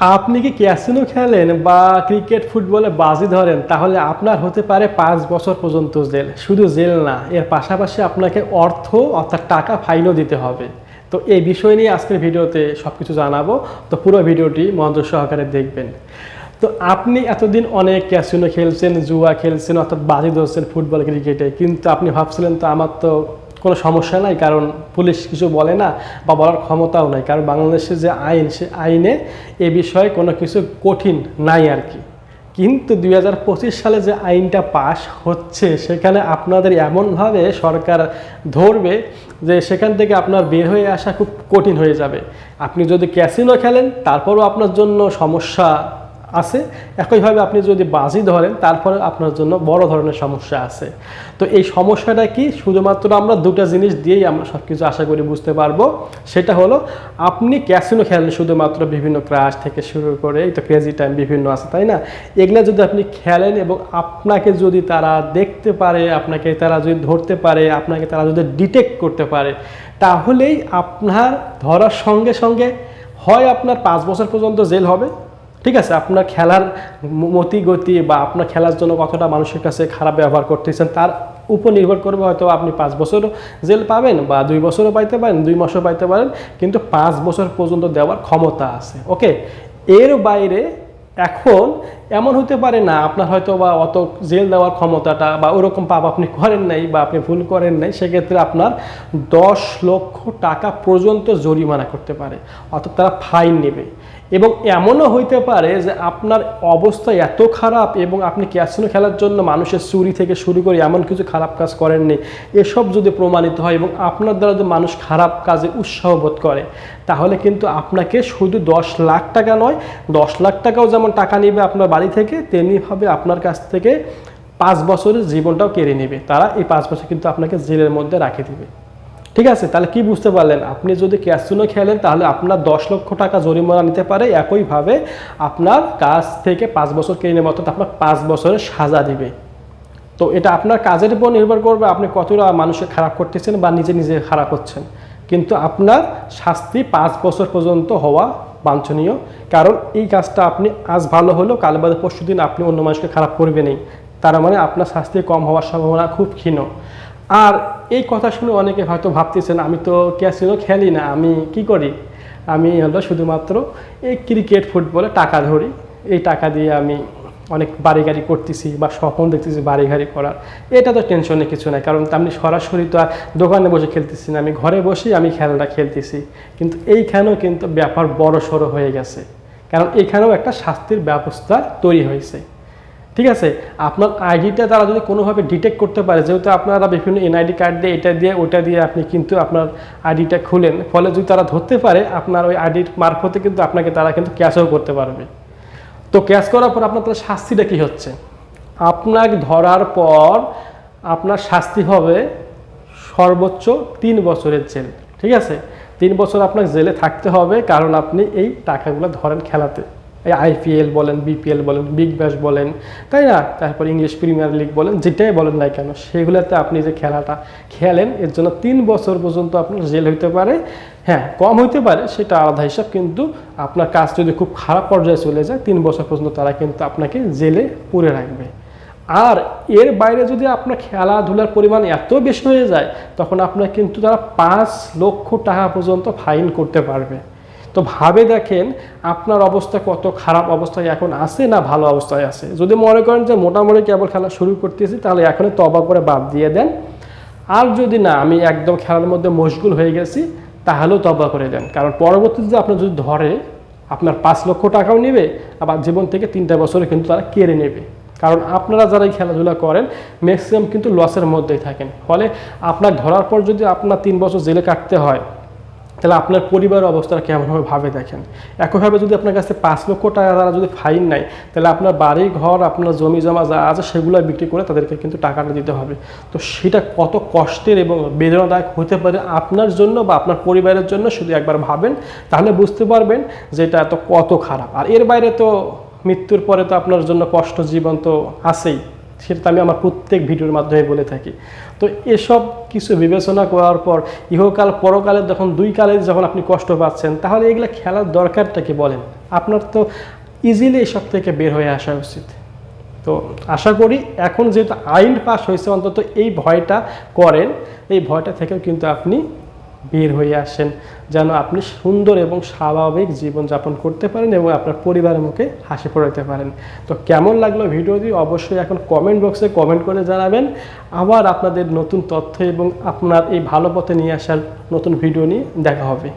আপনি কি ক্যাসিনো খেলেন বা ক্রিকেট, ফুটবলে বাজি ধরেন? তাহলে আপনার হতে পারে পাঁচ বছর পর্যন্ত জেল। শুধু জেল না, এর পাশাপাশি আপনাকে অর্থ অর্থাৎ টাকা ফাইনও দিতে হবে। তো এই বিষয় নিয়ে আজকের ভিডিওতে সব কিছু জানাব। তো পুরো ভিডিওটি মনোযোগ সহকারে দেখবেন। তো আপনি এতদিন অনেক ক্যাসিনো খেলছেন, জুয়া খেলছেন, অর্থাৎ বাজি ধরছেন ফুটবল, ক্রিকেটে। কিন্তু আপনি ভাবছিলেন, তো আমার তো কোনো সমস্যা নাই, কারণ পুলিশ কিছু বলে না বা বলার ক্ষমতাও নাই। কারণ বাংলাদেশের যে আইন, সে আইনে এ বিষয়ে কোনো কিছু কঠিন নাই আর কি। কিন্তু দু হাজার পঁচিশ সালে যে আইনটা পাশ হচ্ছে, সেখানে আপনাদের এমনভাবে সরকার ধরবে যে সেখান থেকে আপনার বের হয়ে আসা খুব কঠিন হয়ে যাবে। আপনি যদি ক্যাসিনো খেলেন, তারপরও আপনার জন্য সমস্যা আছে। একইভাবে আপনি যদি বাজি ধরেন, তারপরে আপনার জন্য বড় ধরনের সমস্যা আছে। তো এই সমস্যাটা কি? শুধুমাত্র আমরা দুটো জিনিস দিয়েই আমরা সব কিছু আশা করি বুঝতে পারব। সেটা হলো, আপনি ক্যাসিনো খেলেন শুধুমাত্র বিভিন্ন ক্রাশ থেকে শুরু করে, এই তো ক্রেজি টাইম বিভিন্ন আছে, তাই না? এগুলো যদি আপনি খেলেন এবং আপনাকে যদি তারা দেখতে পারে, আপনাকে তারা যদি ধরতে পারে, আপনাকে তারা যদি ডিটেক্ট করতে পারে, তাহলেই আপনার ধরার সঙ্গে সঙ্গে হয় আপনার পাঁচ বছর পর্যন্ত জেল হবে। ঠিক আছে, আপনার খেলার মতি গতি বা আপনার খেলার জন্য কতটা মানুষের কাছে খারাপ ব্যবহার করতেছেন তার উপর নির্ভর করবে হয়তো আপনি পাঁচ বছর জেল পাবেন বা দুই বছরও পাইতে পারেন, দুই মাসও পাইতে পারেন, কিন্তু পাঁচ বছর পর্যন্ত দেওয়ার ক্ষমতা আছে ওকে এর বাইরে এখন এমন হতে পারে না, আপনার হয়তো বা অত জেল দেওয়ার ক্ষমতাটা বা ওরকম পাপ আপনি করেন নাই বা আপনি ভুল করেন নাই, সেক্ষেত্রে আপনার দশ লক্ষ টাকা পর্যন্ত জরিমানা করতে পারে, অর্থাৎ তারা ফাইন নেবে। এবং এমনও হইতে পারে যে আপনার অবস্থা এত খারাপ এবং আপনি ক্যাসিনো খেলার জন্য মানুষের চুরি থেকে শুরু করে এমন কিছু খারাপ কাজ করেননি, এসব যদি প্রমাণিত হয় এবং আপনার দ্বারা যদি মানুষ খারাপ কাজে উৎসাহ বোধ করে, তাহলে কিন্তু আপনাকে শুধু দশ লাখ টাকা নয়, দশ লাখ টাকাও যেমন টাকা নেবে আপনার বাড়ি থেকে তেমনিভাবে আপনার কাছ থেকে পাঁচ বছরের জীবনটাও কেড়ে নেবে। তারা এই পাঁচ বছর কিন্তু আপনাকে জেলের মধ্যে রাখে দিবে। ঠিক আছে? তাহলে কি বুঝতে পারলেন? আপনি যদি ক্যাসিনো খেলেন, তাহলে আপনার দশ লক্ষ টাকা জরিমানা নিতে পারে। একইভাবে আপনার কাছ থেকে পাঁচ বছর কেড়ে নেবে অর্থাৎ আপনার পাঁচ বছরের সাজা দিবে। তো এটা আপনার কাজের উপর নির্ভর করবে। আপনি কতটা মানুষকে খারাপ করতেছেন বা নিজে নিজে খারাপ হচ্ছেন। কিন্তু আপনার শাস্তি পাঁচ বছর পর্যন্ত হওয়া বাঞ্ছনীয়। কারণ এই কাজটা আপনি আজ ভালো হলেও কাল বাদে পরশু দিন আপনি অন্য মানুষকে খারাপ করবেনই তার মানে আপনার শাস্তি কম হওয়ার সম্ভাবনা খুব ক্ষীণ। আর এই কথা শুনে অনেকে হয়তো ভাবতেছেন, আমি তো ক্যাসিনো খেলি না, আমি কি করি? আমি হলো শুধুমাত্র এই ক্রিকেট, ফুটবলে টাকা ধরি। এই টাকা দিয়ে আমি অনেক বাড়ি গাড়ি করতেছি বা স্বপ্ন দেখতেছি বাড়ি গাড়ি করার। এটা তো টেনশনে কিছু নাই, কারণ আমি সরাসরি তো আর দোকানে বসে খেলতেছি না। আমি ঘরে বসেই আমি খেলাটা খেলতেছি। কিন্তু এইখানেও কিন্তু ব্যাপার বড় সড়ো হয়ে গেছে। কারণ এখানেও একটা শাস্তির ব্যবস্থা তৈরি হয়েছে। ঠিক আছে? আপনার আইডিটা তারা যদি কোনোভাবে ডিটেক্ট করতে পারে, যেহেতু আপনারা বিভিন্ন এনআইডি কার্ড দিয়ে এটা দিয়ে, ওটা দিয়ে আপনি কিন্তু আপনার আইডিটা খুলেন। ফলে যদি তারা ধরতে পারে, আপনার ওই আইডির মারফতে কিন্তু আপনাকে তারা কিন্তু ক্যাশও করতে পারবে। তো ক্যাশ করার পর আপনার তাহলে শাস্তিটা কী হচ্ছে? আপনাকে ধরার পর আপনার শাস্তি হবে সর্বোচ্চ তিন বছরের জেল, ঠিক আছে? তিন বছর আপনাকে জেলে থাকতে হবে কারণ আপনি এই টাকাগুলো ধরেন খেলাতে। এই আইপিএল বলেন বিপিএল বলেন, বিগ ব্যাশ বলেন, তাই না? তারপর ইংলিশ প্রিমিয়ার লিগ বলেন, যেটাই বলেন না কেন, সেগুলোতে আপনি যে খেলাটা খেলেন, এর জন্য তিন বছর পর্যন্ত আপনার জেল হইতে পারে। হ্যাঁ কম হইতে পারে, সেটা আলাদা হিসাব, কিন্তু আপনার কাজ যদি খুব খারাপ পর্যায়ে চলে যায়, তিন বছর পর্যন্ত তারা কিন্তু আপনাকে জেলে পুরে রাখবে। আর এর বাইরে যদি আপনার খেলাধুলার পরিমাণ এত বেশি হয়ে যায়, তখন আপনার কিন্তু তারা পাঁচ লক্ষ টাকা পর্যন্ত ফাইন করতে পারবে। তো ভাবে দেখেন, আপনার অবস্থা কত খারাপ অবস্থায় এখন আছে না ভালো অবস্থায় আছে? যদি মনে করেন যে মোটামুটি কেবল খেলা শুরু করতেছি, তাহলে এখনই তবা করে বাদ দিয়ে দেন। আর যদি না, আমি একদম খেলার মধ্যে মশগুল হয়ে গেছি তাহলেও তবা করে দেন কারণ পরবর্তীতে আপনার যদি ধরে, আপনার পাঁচ লক্ষ টাকাও নেবে, আবার জীবন থেকে তিনটা বছরে কিন্তু তারা কেড়ে নেবে। কারণ আপনারা যারা এই খেলাধুলা করেন ম্যাক্সিমাম কিন্তু লসের মধ্যেই থাকেন। ফলে আপনার ধরার পর যদি আপনার তিন বছর জেলে কাটতে হয় তাহলে আপনার পরিবারের অবস্থাটা কেমন হবে ভাবে দেখেন? একইভাবে যদি আপনার কাছে পাঁচ লক্ষ টাকা তারা যদি ফাইন নেয়, তাহলে আপনার বাড়ি ঘর, আপনার জমি, জমা যা আছে সেগুলো বিক্রি করে তাদেরকে কিন্তু টাকাটা দিতে হবে। তো সেটা কত কষ্টের এবং বেদনাদায়ক হতে পারে আপনার জন্য বা আপনার পরিবারের জন্য শুধু একবার ভাবেন, তাহলে বুঝতে পারবেন যে এটা এত কত খারাপ। আর এর বাইরে তো মৃত্যুর পরে তো আপনার জন্য কষ্ট জীবন তো আছেই। সেটা আমি আমার প্রত্যেক ভিডিওর মাধ্যমে বলে থাকি। তো এসব কিছু বিবেচনা করার পর ইহকাল পরকালে যখন দুই কালে যখন আপনি কষ্ট পাচ্ছেন, তাহলে এগুলো খেলার দরকারটা কি বলেন? আপনার তো ইজিলি এসব থেকে বের হয়ে আসা উচিত। তো আশা করি এখন যেহেতু আইন পাস হয়েছে, অন্তত এই ভয়টা করেন। এই ভয়টা থেকেও কিন্তু আপনি বের হয়ে আসেন, যেন আপনি সুন্দর এবং স্বাভাবিক জীবনযাপন করতে পারেন এবং আপনার পরিবারের মুখে হাসি পড়াতে পারেন। তো কেমন লাগল ভিডিওটি অবশ্যই এখন কমেন্ট বক্সে কমেন্ট করে জানাবেন। আবার আপনাদের নতুন তথ্য এবং আপনার এই ভালো পথে নিয়ে আসার নতুন ভিডিও নিয়ে দেখা হবে।